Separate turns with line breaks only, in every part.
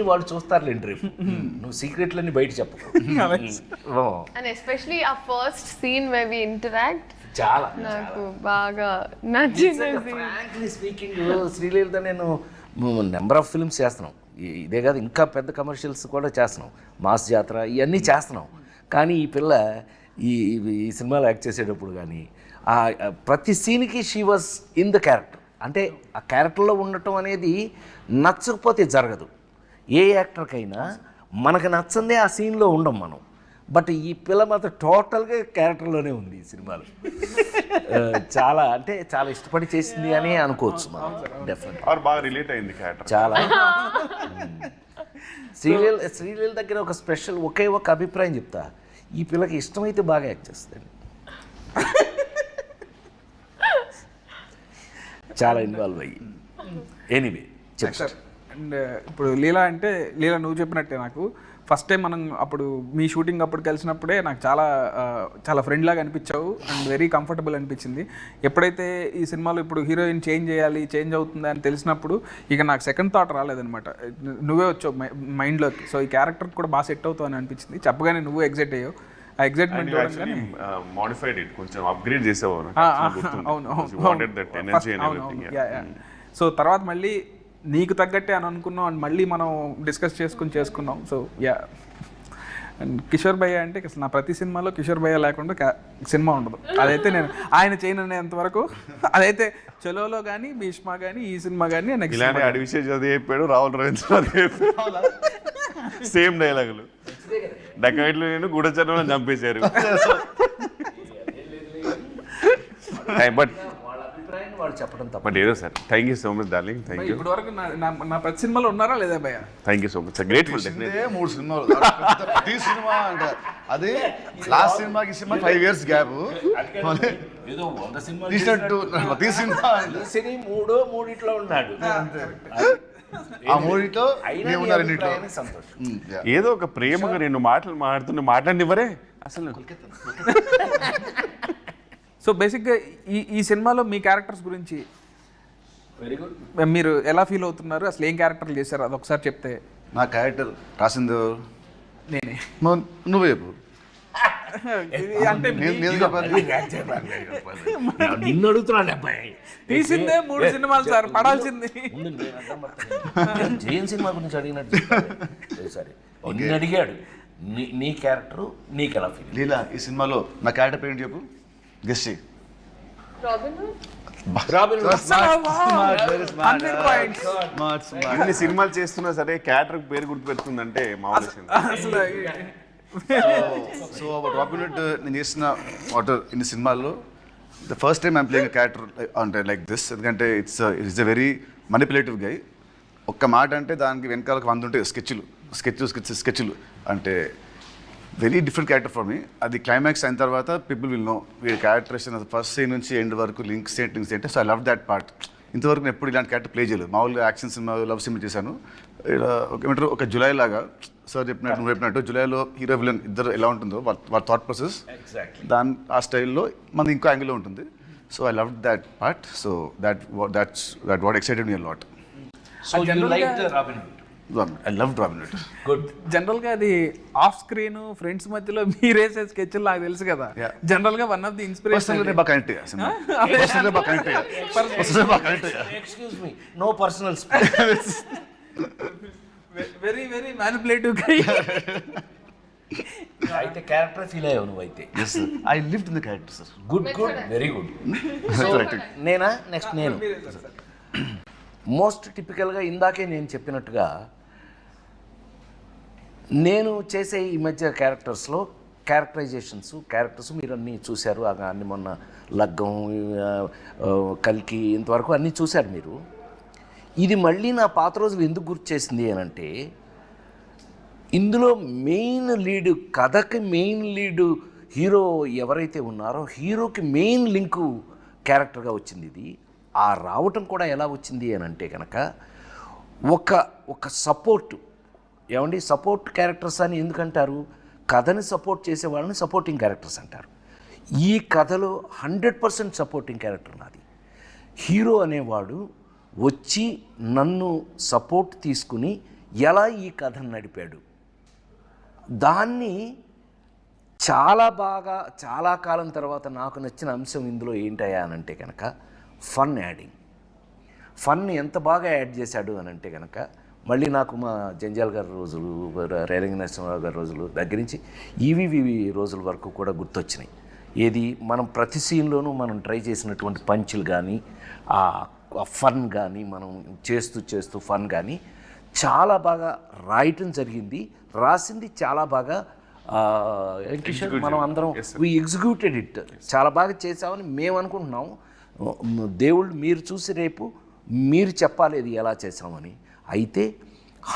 విని వాళ్ళు చూస్తారులేండి రేపు. నువ్వు సీక్రెట్లన్నీ బయట చెప్పు
అండ్ ఎస్పెషలీ ఆ first scene may we interact
చాలా
నాకు బాగా నచ్చింది
ఫ్రాంక్లీ స్పీకింగ్ శ్రీలీలతో నేను నెంబర్ ఆఫ్ ఫిల్మ్స్ చేస్తున్నాం. ఇదే కాదు ఇంకా పెద్ద కమర్షియల్స్ కూడా చేస్తున్నాం. మాస్ జాతర ఇవన్నీ చేస్తున్నాం. కానీ ఈ పిల్ల ఈ ఈ- సినిమాలో యాక్ట్ చేసేటప్పుడు కానీ ప్రతి సీన్కి she was in the character అంటే ఆ క్యారెక్టర్లో ఉండటం అనేది నచ్చకపోతే జరగదు. ఏ యాక్టర్కైనా మనకు నచ్చందే ఆ సీన్లో ఉండం మనం. బట్ ఈ పిల్ల మాత్రం టోటల్గా క్యారెక్టర్లోనే ఉంది ఈ సినిమాలో. చాలా అంటే చాలా ఇష్టపడి చేసింది అని అనుకోవచ్చు మనం డెఫినెట్
ఆర్ బాగా రిలేట్ అయింది క్యారెక్టర్.
చాలా. శ్రీలీల శ్రీలీల దగ్గర ఒక స్పెషల్ ఒకే ఒక అభిప్రాయం చెప్తా. ఈ పిల్లకి ఇష్టమైతే బాగా యాక్ట్ చేస్తుంది చాలా ఇన్వాల్వ్ అయ్యి. ఎనీవే
సార్ అండ్ ఇప్పుడు లీలా అంటే లీలా నువ్వు చెప్పినట్టే నాకు. ఫస్ట్ టైం మనం అప్పుడు మీ షూటింగ్ అప్పుడు కలిసినప్పుడే నాకు చాలా చాలా ఫ్రెండ్ లాగా అనిపించావు అండ్ వెరీ కంఫర్టబుల్ అనిపించింది. ఎప్పుడైతే ఈ సినిమాలో ఇప్పుడు హీరోయిన్ చేంజ్ చేయాలి చేంజ్ అవుతుంది అని తెలిసినప్పుడు ఇక నాకు సెకండ్ థాట్ రాలేదనమాట నువ్వే వచ్చావు మైండ్లోకి సో ఈ క్యారెక్టర్ కూడా బాగా సెట్ అవుతావు అని అనిపించింది. చెప్పగానే నువ్వు ఎగ్జైట్ అయ్యావు. ఆ ఎగ్జైట్మెంట్
మాడిఫైడ్ ఇట్ కొంచెం అప్గ్రేడ్ గుర్తుంది.
అవును అవును. సో తర్వాత మళ్ళీ నీకు తగ్గట్టే అని అనుకున్నాం అండ్ మళ్ళీ మనం డిస్కస్ చేసుకుని చేసుకున్నాం. సో యా అండ్ కిషోర్ భయ్య అంటే అసలు నా ప్రతి సినిమాలో కిషోర్ భయ్య లేకుండా సినిమా ఉండదు. అదైతే నేను ఆయన చేయననేంత వరకు అదైతే చలోలో కానీ భీష్మ కానీ ఈ సినిమా కానీ నెక్స్ట్
అడవి విషయం అది చెప్పాడు రాహుల్ రవీంద్ర సేమ్ డైలాగులు డకాయిట్లు నేను గూఢచర్మలను చంపేశారు. బట్
వాళ్ళ చెప్పడం తప్ప.
బట్ ఏదో sir thank you so much darling thank you
ఇప్పటి వరకు నా- ప్రతి సినిమాలో ఉన్నారా లేదా భయ్య?
Thank you so much grateful
మూడు సినిమాలు. ప్రతి సినిమా అంటే. అది లాస్ట్ సినిమాకి సినిమా ఫైవ్ ఇయర్స్ గ్యాప్ తీసినట్టు ప్రతి సినిమా
సినీ మూడో మూడిట్లో ఉన్నాడు.
ఆ మూడిట్లో.
ఏదో ఒక ప్రేమగా రెండు మాటలు మాట్లాడుతున్న మాట్లాడినివ్వరే. అసలు
సో బేసిక్గా ఈ ఈ సినిమాలో మీ క్యారెక్టర్స్ గురించి
వెరీ గుడ్
మీరు ఎలా ఫీల్ అవుతున్నారు? అసలు ఏం క్యారెక్టర్లు చేశారు? అది ఒకసారి చెప్తే.
నా క్యారెక్టర్ రాసింది?
నేనే.
నువ్వు- చెప్పు.
అంటే
నేను నేను చెప్పాలి.
నిన్ను అడుగుతున్నాను అబ్బాయి.
తీసిందే మూడు సినిమాలు సార్ పడాల్సింది.
జైన్ సినిమా గురించి అడిగినట్టు. సరే. నిన్ను అడిగాడు. నీ నీ క్యారెక్టర్ నీకు ఎలా ఫీల్
లీలా ఈ సినిమాలో నా క్యారెక్టర్ పేరు చెప్పు? Smart.
ఇన్ని సినిమాలు చేస్తున్నా సరే క్యారెక్టర్ పేరు గుర్తు పెడుతుందంటే మామూలు
సో రాబిన్ హుడ్ నేను చేసిన వాటర్ ఇన్ని సినిమాల్లో the first time I'm playing character అంటే లైక్ దిస్ ఎందుకంటే it's it's a very manipulative guy ఒక్క మాట అంటే దానికి వెనకాల ఒక వంద ఉంటాయి స్కెచ్లు స్కెచ్ స్కెచ్ స్కెచ్లు అంటే very different character for me అది క్లైమాక్స్ అయిన తర్వాత పీపుల్ విల్ నో వీడి క్యారెక్టరేషన్ ఫస్ట్ సీన్ నుంచి ఎండ్ వరకు లింక్స్ ఏంటి అంటే so I love that part ఇంతవరకు నేను ఎప్పుడు ఇలాంటి క్యారెక్టర్ ప్లే చేయలేదు. మామూలుగా యాక్షన్ సినిమా లవ్ సినిమా చేశాను. ఏమంటారు ఒక జులై లాగా సార్ చెప్పినట్టు నువ్వు చెప్పినట్టు జులైలో హీరో విలన్ ఇద్దరు ఎలా ఉంటుందో వాళ్ళ వాళ్ళ థాట్ ప్రాసెస్ దాని ఆ స్టైల్లో మన ఇంకో యాంగిల్లో ఉంటుంది. So I love that part so that that's that what excited me lot
so you like Robin
I love Robin
good
జనరల్గా అది ఆఫ్ స్క్రీన్ ఫ్రెండ్స్ మధ్యలో మీరేసే స్కెచ్ నాకు తెలుసు కదా. జనరల్ గా one of the inspiration
connect connect
excuse me no personal
very very manipulative
అయితే character feel అయ్యావు నువ్వు అయితే
I lived in the character sir
good good very good. నేనా? నెక్స్ట్ నేను. మోస్ట్ టిపికల్గా ఇందాకే నేను చెప్పినట్టుగా నేను చేసే ఈ మధ్య క్యారెక్టర్స్లో క్యారెక్టరైజేషన్స్ క్యారెక్టర్స్ మీరు అన్నీ చూశారు అన్ని మొన్న లగ్గం కల్కి ఇంతవరకు అన్నీ చూశారు మీరు. ఇది మళ్ళీ నా పాత రోజులు ఎందుకు గుర్తు చేసింది అనంటే ఇందులో మెయిన్ లీడ్ కథకి మెయిన్ లీడు హీరో ఎవరైతే ఉన్నారో హీరోకి మెయిన్ లింకు క్యారెక్టర్గా వచ్చింది ఇది. ఆ రావటం కూడా ఎలా వచ్చింది అని అంటే కనుక ఒక ఒక సపోర్ట్ ఏమండి సపోర్ట్ క్యారెక్టర్స్ అని ఎందుకంటారు? కథని సపోర్ట్ చేసే వాళ్ళని సపోర్టింగ్ క్యారెక్టర్స్ అంటారు. ఈ కథలో హండ్రెడ్ పర్సెంట్ సపోర్టింగ్ క్యారెక్టర్ నాది. హీరో అనేవాడు వచ్చి నన్ను సపోర్ట్ తీసుకుని ఎలా ఈ కథను నడిపాడు? దాన్ని చాలా బాగా చాలా కాలం తర్వాత నాకు నచ్చిన అంశం ఇందులో ఏంటయ్యా అని అంటే కనుక ఫన్ యాడింగ్ ఫన్ ఎంత బాగా యాడ్ చేశాడు అని అంటే కనుక మళ్ళీ నాకు మా జంజాల్ గారి రోజులు రేలంగి నరసింహరావు గారి రోజులు దగ్గర నుంచి ఈవీవి రోజుల వరకు కూడా గుర్తొచ్చినాయి. ఏది మనం ప్రతి సీన్లోనూ మనం ట్రై చేసినటువంటి పంచులు కానీ ఆ ఫన్ కానీ మనం చేస్తూ చేస్తూ ఫన్ కానీ చాలా బాగా రాయటం జరిగింది. రాసింది చాలా బాగా మనం అందరం వి ఎగ్జిక్యూటెడ్ ఇట్ చాలా బాగా చేసామని మేము అనుకుంటున్నాం. దేవుళ్ళు మీరు చూసి రేపు మీరు చెప్పాలి ఇది ఎలా చేసామని అయితే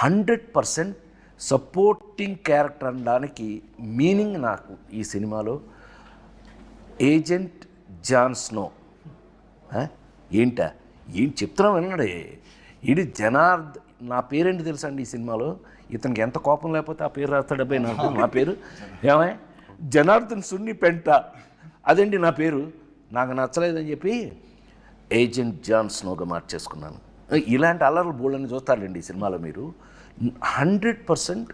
హండ్రెడ్ పర్సెంట్ సపోర్టింగ్ క్యారెక్టర్ అనడానికి మీనింగ్ నాకు ఈ సినిమాలో ఏజెంట్ జాన్ స్నో. ఏంటా? ఏం చెప్తున్నాం విన్నాడే ఇది జనార్ద్ నా పేరేంటి తెలుసా అండి ఈ సినిమాలో? ఇతనికి ఎంత కోపం లేకపోతే ఆ పేరు రాస్తాడబ్బాయి నాకు నా పేరు ఏమే? జనార్దన్ సున్ని పెంట. అదండి నా పేరు? నాకు నచ్చలేదని చెప్పి ఏజెంట్ జాన్ స్నోగా మార్చేసుకున్నాను. ఇలాంటి అల్లర్లు బోళ్ళని చూస్తారండి ఈ సినిమాలో మీరు. హండ్రెడ్ పర్సెంట్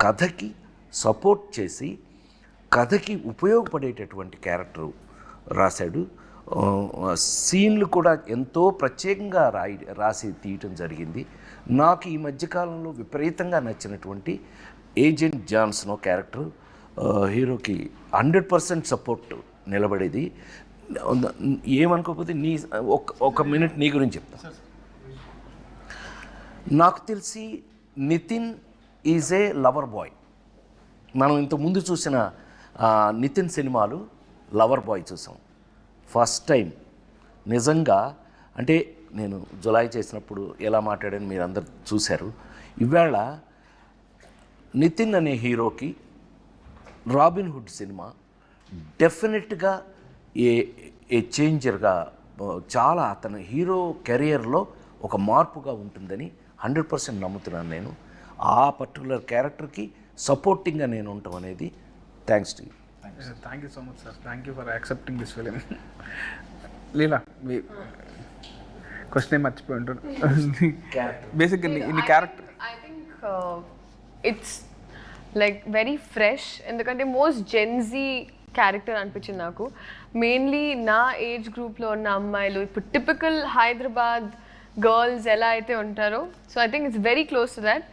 కథకి సపోర్ట్ చేసి కథకి ఉపయోగపడేటటువంటి క్యారెక్టర్ రాశాడు. సీన్లు కూడా ఎంతో ప్రత్యేకంగా రాయి రాసి తీయటం జరిగింది. నాకు ఈ మధ్యకాలంలో విపరీతంగా నచ్చినటువంటి ఏజెంట్ జాన్సన్ క్యారెక్టర్ హీరోకి హండ్రెడ్ పర్సెంట్ సపోర్ట్ నిలబడేది. ఏమనుకోకపోతే నీ ఒక ఒక మినిట్ నీ గురించి చెప్తాను నాకు తెలిసి Nithin is a lover boy. మనం ఇంత ముందు చూసిన నితిన్ సినిమాలు లవర్ బాయ్ చూసాం. First time. నిజంగా అంటే నేను జులై చేసినప్పుడు ఎలా మాట్లాడాను మీరు అందరు చూశారు. ఇవాళ నితిన్ అనే హీరోకి రాబిన్ హుడ్ సినిమా డెఫినెట్గా ఏ ఏ చేంజర్గా చాలా అతని హీరో కెరియర్లో ఒక మార్పుగా ఉంటుందని హండ్రెడ్ పర్సెంట్ నమ్ముతున్నాను నేను. ఆ పర్టికులర్ క్యారెక్టర్కి సపోర్టింగ్గా నేను ఉండటం అనేది thanks to you.
Thank you so much sir thank you for accepting this film Leela me question ఏం మర్చిపోయి ఉంటారు? బేసిక్గా ఇన్ని character
think uh, it's like very fresh. ఎందుకంటే మోస్ట్ జెన్జీ క్యారెక్టర్ అనిపించింది నాకు. మెయిన్లీ నా ఏజ్ గ్రూప్లో ఉన్న అమ్మాయిలు ఇప్పుడు టిపికల్ హైదరాబాద్ గర్ల్స్ ఎలా అయితే ఉంటారో. So I think it's very close to that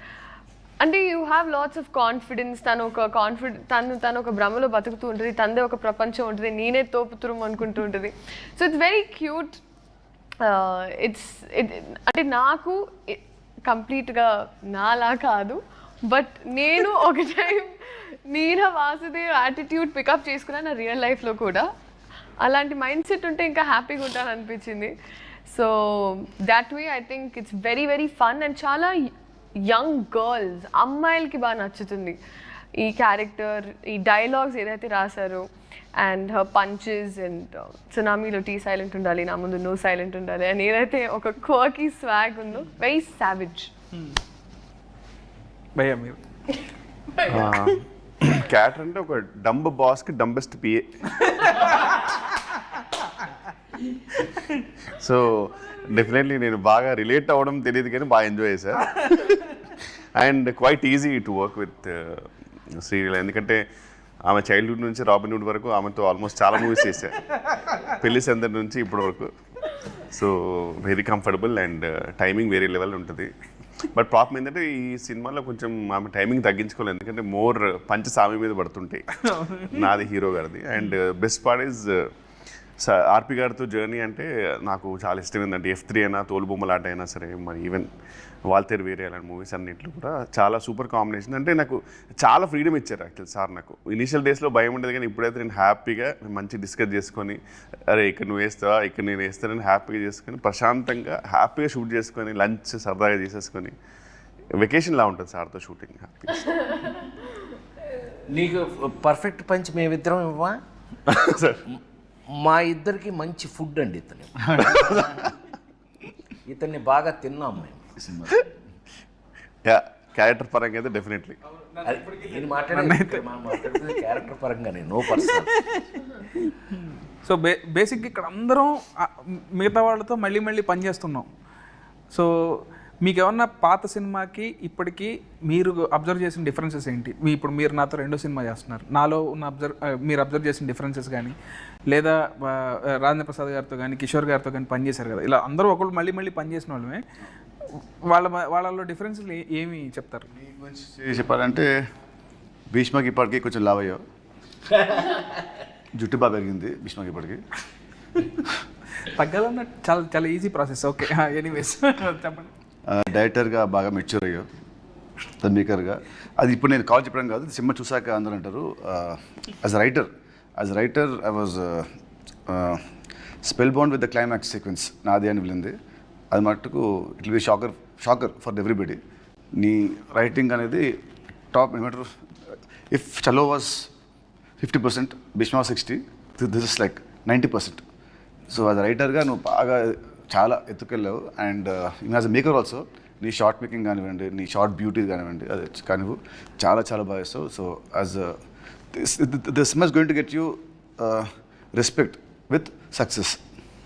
అంటే you have lots of confidence తను ఒక కాన్ఫిడె తను తను ఒక భ్రమలో బతుకుతూ ఉంటుంది. తనదే ఒక ప్రపంచం ఉంటుంది. నేనే తోపుతురుము అనుకుంటూ ఉంటుంది. So it's very cute it's అంటే నాకు కంప్లీట్గా నాలా కాదు. బట్ నేను ఒక time Neera Vasudev attitude pickup చేసుకున్నాను నా రియల్ లైఫ్లో కూడా. అలాంటి మైండ్ సెట్ ఉంటే ఇంకా హ్యాపీగా ఉంటాను అనిపించింది so that way I think it's very very fun and చాలా యంగ్ గర్ల్స్ అమ్మాయిలకి బాగా నచ్చుతుంది. ఈ క్యారెక్టర్ ఈ డైలాగ్స్ ఏదైతే రాశారో అండ్ హర్ పంచెస్ అండ్ సునామీలో టీ సైలెంట్ ఉండాలి నా ముందు నో సైలెంట్ ఉండాలి అని ఏదైతే ఒక కోకి స్వాగ్ ఉందో వెరీ సావిజ్
భయ్యా మీరు
క్యాటర్ అంటే ఒక డంబ్ బాస్కి డంబెస్ట్ పిఏ. సో డెఫినెట్లీ నేను బాగా రిలేట్ అవ్వడం తెలియదు కానీ బాగా ఎంజాయ్ చేశా. And quite easy to work with Sreeleela ఎందుకంటే ఆమె చైల్డ్హుడ్ నుంచి రాబిన్హుడ్ వరకు ఆమెతో ఆల్మోస్ట్ చాలా మూవీస్ చేశా. పెళ్ళి సందడి నుంచి ఇప్పటి వరకు. So very comfortable and timing వేరే లెవెల్ ఉంటుంది. బట్ ప్రాబ్లం ఏంటంటే ఈ సినిమాలో కొంచెం ఆమె టైమింగ్ తగ్గించుకోలేదు ఎందుకంటే మోర్ పంచ సామి మీద పడుతుంటాయి. నాది హీరో గారిది. And best part is RP గారితో జర్నీ అంటే నాకు చాలా ఇష్టం ఏంటంటే ఎఫ్ త్రీ అయినా తోలుబొమ్మలాట అయినా సరే మరి ఈవెన్ వాల్తేరు వేరే అలాంటి మూవీస్ అన్నింటిలో కూడా చాలా సూపర్ కాంబినేషన్ అంటే నాకు చాలా ఫ్రీడమ్ ఇచ్చారు యాక్చువల్ సార్ నాకు. ఇనిషియల్ డేస్లో భయం ఉండేది కానీ ఇప్పుడైతే నేను హ్యాపీగా మంచి డిస్కస్ చేసుకొని అరే ఇక్కడ నువ్వు వేస్తావా? ఇక్కడ నేను వేస్తానని హ్యాపీగా చేసుకొని ప్రశాంతంగా హ్యాపీగా షూట్ చేసుకొని లంచ్ సరదాగా చేసేసుకొని వెకేషన్లా ఉంటుంది సార్తో షూటింగ్ హ్యాపీ
నీకు పర్ఫెక్ట్ పంచ్ మేమిద్దరం ఇవ్వా
సార్
మా ఇద్దరికి మంచి ఫుడ్ అండి ఇతని. ఇతన్ని బాగా తిన్నాం మేము.
యా క్యారెక్టర్ పరంగా అయితే డెఫినెట్లీ
నేను మాట్లాడుతుంది క్యారెక్టర్ పరంగానే నో పర్సనల్
సో బే బేసిక్గా ఇక్కడ అందరం మిగతా వాళ్ళతో మళ్ళీ మళ్ళీ పనిచేస్తున్నాం. సో మీకు ఏమన్నా పాత సినిమాకి ఇప్పటికీ మీరు అబ్జర్వ్ చేసిన డిఫరెన్సెస్ ఏంటి? మీ ఇప్పుడు మీరు నాతో రెండో సినిమా చేస్తున్నారు. నాలో ఉన్న అబ్జర్వ్ మీరు అబ్జర్వ్ చేసిన డిఫరెన్సెస్ కానీ లేదా రాజేంద్ర ప్రసాద్ గారితో కానీ కిషోర్ గారితో కానీ పనిచేశారు కదా? ఇలా అందరూ ఒకళ్ళు మళ్ళీ మళ్ళీ పనిచేసిన వాళ్ళమే. వాళ్ళ మ- వాళ్ళలో డిఫరెన్సెస్ ఏమి చెప్తారు?
నీ గురించి చెప్పాలంటే భీష్మకి ఇప్పటికి కొంచెం లావ్ అయ్యావు. జుట్టు బాగా పెరిగింది భీష్మకి ఇప్పటికి.
తగ్గాలన్న చాలా చాలా ఈజీ ప్రాసెస్ ఓకే ఎనీవేస్ చెప్పండి.
డైరెక్టర్గా బాగా మెచ్యూర్ అయ్యావు తన్మీకర్గా అది ఇప్పుడు నేను కాల్ చెప్పడం కాదు సినిమా చూసాక అందరూ అంటారు as writer as writer I was spell bound with the climax sequence నాది అని వెళ్ళింది. అది మట్టుకు it be shocker shocker for everybody నీ రైటింగ్ అనేది టాప్ ఏమంటారు if Chalo was fifty percent Bheeshma sixty this is like ninety percent so అది రైటర్గా నువ్వు బాగా చాలా ఎత్తుకెళ్ళావు. అండ్ యాజ్ మేకర్ ఆల్సో నీ షార్ట్ మేకింగ్ కానివ్వండి నీ షార్ట్ బ్యూటీ కానివ్వండి అది కానివ్వు చాలా చాలా బాగా ఇస్తావు so as this this must going to get you respect with success